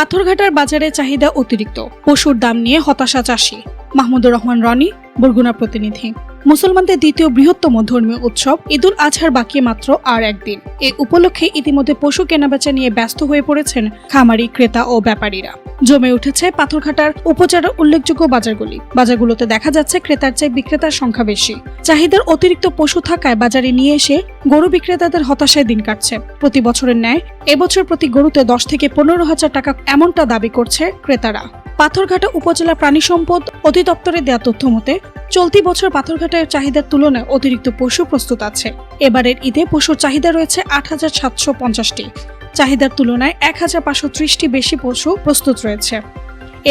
পাথরঘাটার বাজারে চাহিদা অতিরিক্ত। পশুর দাম নিয়ে হতাশা চাষী। মাহমুদুর রহমান, রনি বরগুনা প্রতিনিধি। মুসলমানদের দ্বিতীয় বৃহত্তম ধর্মীয় উৎসব ঈদুল আজহার বাকি মাত্র আর একদিন। এ উপলক্ষে ইতিমধ্যে পশু কেনাবেচা নিয়ে ব্যস্ত হয়ে পড়েছেন খামারি, ক্রেতা ও ব্যাপারীরা। জমে উঠেছে পাথরঘাটার উপজেলার উল্লেখযোগ্য বাজারগুলি। বাজারগুলোতে দেখা যাচ্ছে ক্রেতার চেয়ে বিক্রেতার সংখ্যা বেশি। চাহিদার অতিরিক্ত পশু থাকায় বাজারে নিয়ে এসে গরু বিক্রেতাদের হতাশায় দিন কাটছে। প্রতি বছরের ন্যায় এবছর প্রতি গরুতে দশ থেকে পনেরো হাজার টাকা এমনটা দাবি করছে ক্রেতারা। পাথরঘাটা উপজেলা প্রাণী সম্পদ অধিদপ্তরের দেয়া তথ্য মতে, চলতি বছর পাথরঘাটার চাহিদার তুলনায় অতিরিক্ত পশু প্রস্তুত আছে। এবারের ঈদে পশুর চাহিদা রয়েছে আট হাজার সাতশো পঞ্চাশটি। চাহিদার তুলনায় এক হাজার পাঁচশো ত্রিশটি বেশি পশু প্রস্তুত রয়েছে।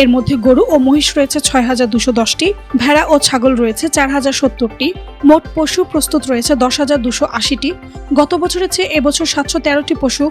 এর মধ্যে গরু ও মহিষ রয়েছে ছয় হাজার দুশো দশটি, ভেড়া ও ছাগল রয়েছে চার হাজার সত্তরটি, মোট পশু প্রস্তুত রয়েছে দশ হাজার দুশো আশিটি। গত বছরের চেয়ে এবছর সাতশো তেরোটি পশু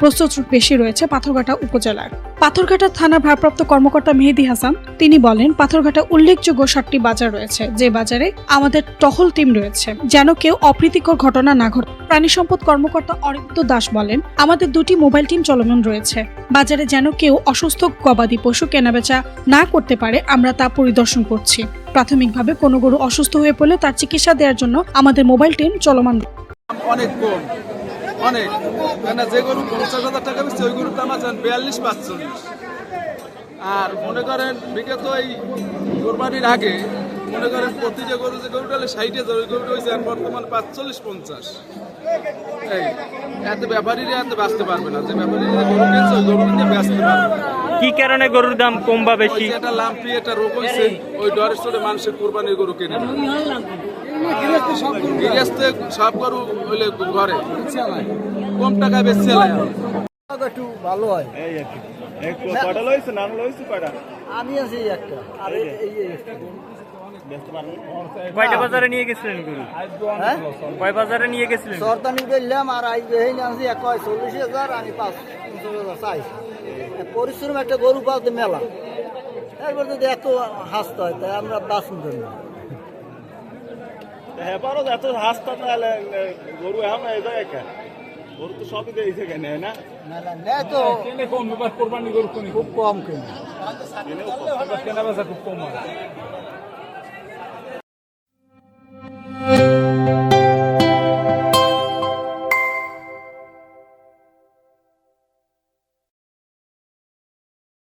প্রস্তুত বেশি রয়েছে পাথরঘাটা উপজেলার। পাথরঘাটা থানার ভারপ্রাপ্ত কর্মকর্তা মেহেদি হাসান, তিনি বলেন, পাথরঘাটা উল্লেখযোগ্য সাতটি বাজার রয়েছে। যে বাজারে আমাদের টহল টিম রয়েছে, যেন কেউ অপ্রীতিকর ঘটনা না ঘটে। প্রাণী সম্পদ কর্মকর্তা অরিন্দ দাস বলেন, আমাদের দুটি মোবাইল টিম চলমান রয়েছে। বাজারে যেন কেউ অসুস্থ গবাদি পশু কেনাবেচা না করতে পারে, আমরা তা পরিদর্শন করছি। প্রাথমিকভাবে কোনো গরু অসুস্থ হয়ে পড়লে তার চিকিৎসা দেওয়ার জন্য আমাদের মোবাইল টিম চলমান অনেক কম। অনেক। কেন যে গরু পঞ্চাশ হাজার টাকা বেশি ওই গরুর দাম আছে বিয়াল্লিশ পাঁচচল্লিশ। আর মনে করেন বিগত এই কোরবানির আগে মনে করেন প্রতিটা গরু যে গরুটা হলে ষাট হাজার ওই গরুটা হয়েছে বর্তমান পাঁচচল্লিশ পঞ্চাশ। এই এত ব্যাপারীরা এত বাঁচতে পারবে না। যে ব্যাপারীরা গরু কিনছে ওই গরু কিনে ব্যস্ত পারবে না। কি কারণে গরুর দাম কম বা ওই বেশি? যে একটা লাম্পি একটা রোগ হয়েছে ওই ডরের চোটে মানুষের কোরবানির গরু কেনে। গৃহস্থে সব গরু হইলে ঘরে। কম টাকায় বেশি একটু ভালো হয়। লইছে? নাম লইছে আমি আছি একটা। আর এই- এই এই একটা। কয়টা বাজারে নিয়ে গেছিলেন গরু? হ্যাঁ? কয় বাজারে নিয়ে গেছিলেন? সরতানি করলাম আর আজ বেহিনী আনছি এক চল্লিশ হাজার আমি পাঁচ চাই। পরিশ্রম একটা গরু পাওয়াতে মেলা। এরপর যদি এত হাসতে হয় তাই আমরা বাঁচুন না। হ্যাঁ পারো এত হাসতা তাহলে গরু এখন এই জায়গায় কেন গরু তো সবই দিয়েছে কেন না? নেয় তো। কম এবার কোরবানি গরু কোনি? খুব কম কিনে। কেনা বেচা খুব কম হয়।